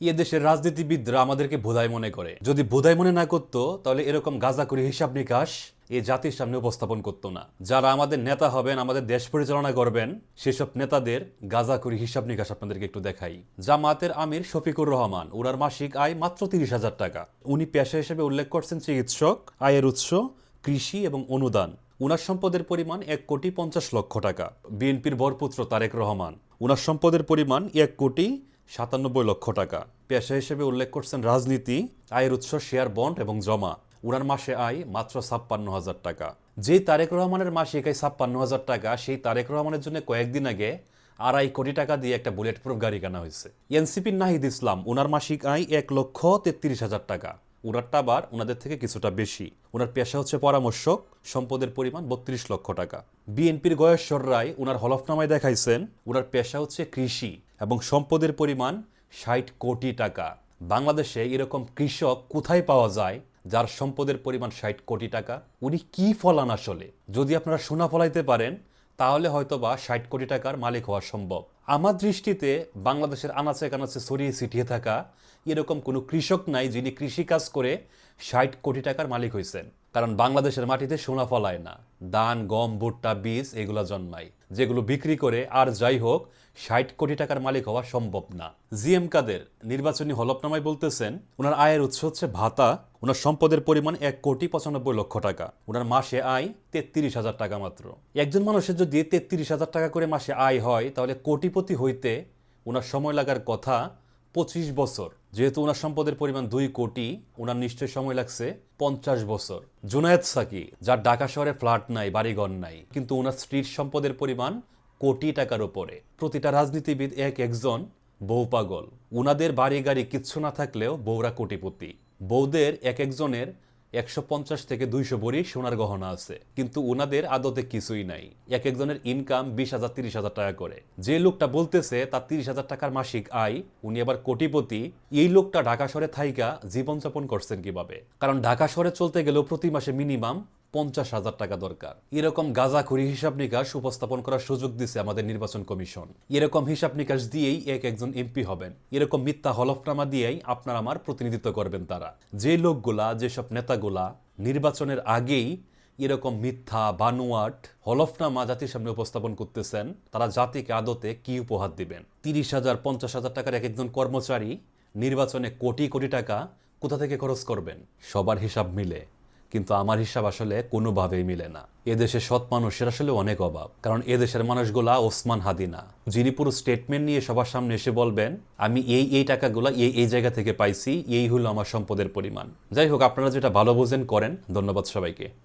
এ দেশের রাজনীতিবিদরা আমাদেরকে বোধাই মনে করে। যদি বোধাই মনে না করতো, তাহলে এরকম গাঁজা করে হিসাব নিকাশ এ জাতির সামনে উপস্থাপন করতো না। যারা আমাদের নেতা হবেন, আমাদের দেশ পরিচালনা করবেন, সেসব নেতাদের গাঁজা করে হিসাব নিকাশ আপনাদেরকে একটু দেখাই। জামাতের আমির শফিকুর রহমান ওনার মাসিক আয় মাত্র তিরিশ হাজার টাকা। উনি পেশা হিসেবে উল্লেখ করছেন চিকিৎসক, আয়ের উৎস, কৃষি এবং অনুদান। উনার সম্পদের পরিমাণ এক কোটি পঞ্চাশ লক্ষ টাকা। বিএনপির বরপুত্র তারেক রহমান, উনার সম্পদের পরিমাণ এক কোটি সাতানব্বই লক্ষ টাকা। পেশা হিসেবে উল্লেখ করছেন রাজনীতি, আয়ের উৎস শেয়ার বন্ড এবং জমা। উনার মাসে আয় মাত্র ছাপ্পান্ন হাজার টাকা। যে তারেক রহমানের মাসিক আয় ছাপ্পান্ন হাজার টাকা, সেই তারেক রহমানের জন্য কয়েকদিন আগে আড়াই কোটি টাকা দিয়ে একটা বুলেট প্রুফ গাড়ি কেনা হয়েছে। এনসিপির নাহিদ ইসলাম, উনার মাসিক আয় এক লক্ষ তেত্রিশ হাজার টাকা। উনারটা আবার ওনাদের থেকে কিছুটা বেশি। ওনার পেশা হচ্ছে পরামর্শক, সম্পদের পরিমাণ বত্রিশ লক্ষ টাকা। বিএনপির গয়েশ্বর রায় উনার হলফনামায় দেখাইছেন ওনার পেশা হচ্ছে কৃষি এবং সম্পদের পরিমাণ ষাট কোটি টাকা। বাংলাদেশে এরকম কৃষক কোথায় পাওয়া যায় যার সম্পদের পরিমাণ ষাট কোটি টাকা? উনি কি ফলান আসলে? যদি আপনারা সোনা ফলাইতে পারেন তাহলে হয়তো বা ষাট কোটি টাকার মালিক হওয়া সম্ভব। আমার দৃষ্টিতে বাংলাদেশের আনাচে কানাচে ছড়িয়ে ছিটিয়ে থাকা এরকম কোনো কৃষক নাই যিনি কৃষিকাজ করে ষাট কোটি টাকার মালিক হয়েছেন। কারণ বাংলাদেশের মাটিতে সোনা ফলায় না। ধান, গম, ভুট্টা, বীজ এগুলো জন্মায়। যেগুলো বিক্রি করে আর যাই হোক, ষাট কোটি টাকার মালিক হওয়া সম্ভব না। জিএম কাদের নির্বাচনী হলফনামায় বলতেছেন ওনার আয়ের উৎস হচ্ছে ভাতা ওনার সম্পদের পরিমাণ এক কোটি পঁচানব্বই লক্ষ টাকা। ওনার মাসে আয় তেত্রিশ হাজার টাকা মাত্র। একজন মানুষের যদি তেত্রিশ হাজার টাকা করে মাসে আয় হয়, তাহলে কোটিপতি হইতে ওনার সময় লাগার কথা পঁচিশ বছর। যেহেতু ওনার সম্পদের পরিমাণ দুই কোটি, ওনার নিশ্চয় সময় লাগছে পঞ্চাশ বছর। জুনায়েদ সাকি, যার ঢাকা শহরে ফ্ল্যাট নাই, বাড়িঘর নাই, কিন্তু ওনার স্ত্রীর সম্পদের পরিমাণ কোটি টাকার উপরে। প্রতিটা রাজনীতিবিদ এক একজন, বউ পাগল। উনাদের বাড়ি গাড়ি কিচ্ছু না থাকলেও বউরা কোটিপতি। বৌদের এক একজনের একশো পঞ্চাশ থেকে দুইশো ভরি সোনার গহনা আছে। কিন্তু ওনাদের আদতে কিছুই নাই। এক একজনের ইনকাম বিশ হাজার, তিরিশ হাজার টাকা করে। যে লোকটা বলতেছে তার তিরিশ হাজার টাকার মাসিক আয়, উনি আবার কোটিপতি। এই লোকটা ঢাকা শহরে থাইকা জীবনযাপন করছেন কীভাবে? কারণ ঢাকা শহরে চলতে গেলেও প্রতি মাসে মিনিমাম পঞ্চাশ হাজার টাকা দরকার। এরকম গাঁজাখুরি হিসাব নিকাশ উপস্থাপন করার সুযোগ দিছে আমাদের নির্বাচন কমিশন। এরকম হিসাব নিকাশ দিয়েই এক একজন এমপি হবেন। এরকম মিথ্যা হলফনামা দিয়েই আপনার আমার প্রতিনিধিত্ব করবেন তারা। যে লোকগুলা, যেসব নেতাগুলা নির্বাচনের আগেই এরকম মিথ্যা, বানুয়াট, হলফনামা জাতির সামনে উপস্থাপন করতেছেন, তারা জাতিকে, আদতে কি উপহার দিবেন? তিরিশ হাজার, পঞ্চাশ হাজার টাকার এক একজন কর্মচারী নির্বাচনে কোটি কোটি টাকা কোথা থেকে খরচ করবেন? সবার হিসাব মিলে। কিন্তু আমার হিসাব আসলে কোনোভাবেই মিলে না। এদেশে সৎ মানুষের আসলে অনেক অভাব। কারণ এদেশের মানুষগুলা ওসমান হাদিনা। যিনি পুরো স্টেটমেন্ট নিয়ে সবার সামনে এসে বলবেন, আমি এই এই টাকাগুলা এই এই জায়গা থেকে পাইছি, এই হলো আমার সম্পদের পরিমাণ। যাই হোক, আপনারা যেটা ভালো বোঝেন করেন। ধন্যবাদ সবাইকে।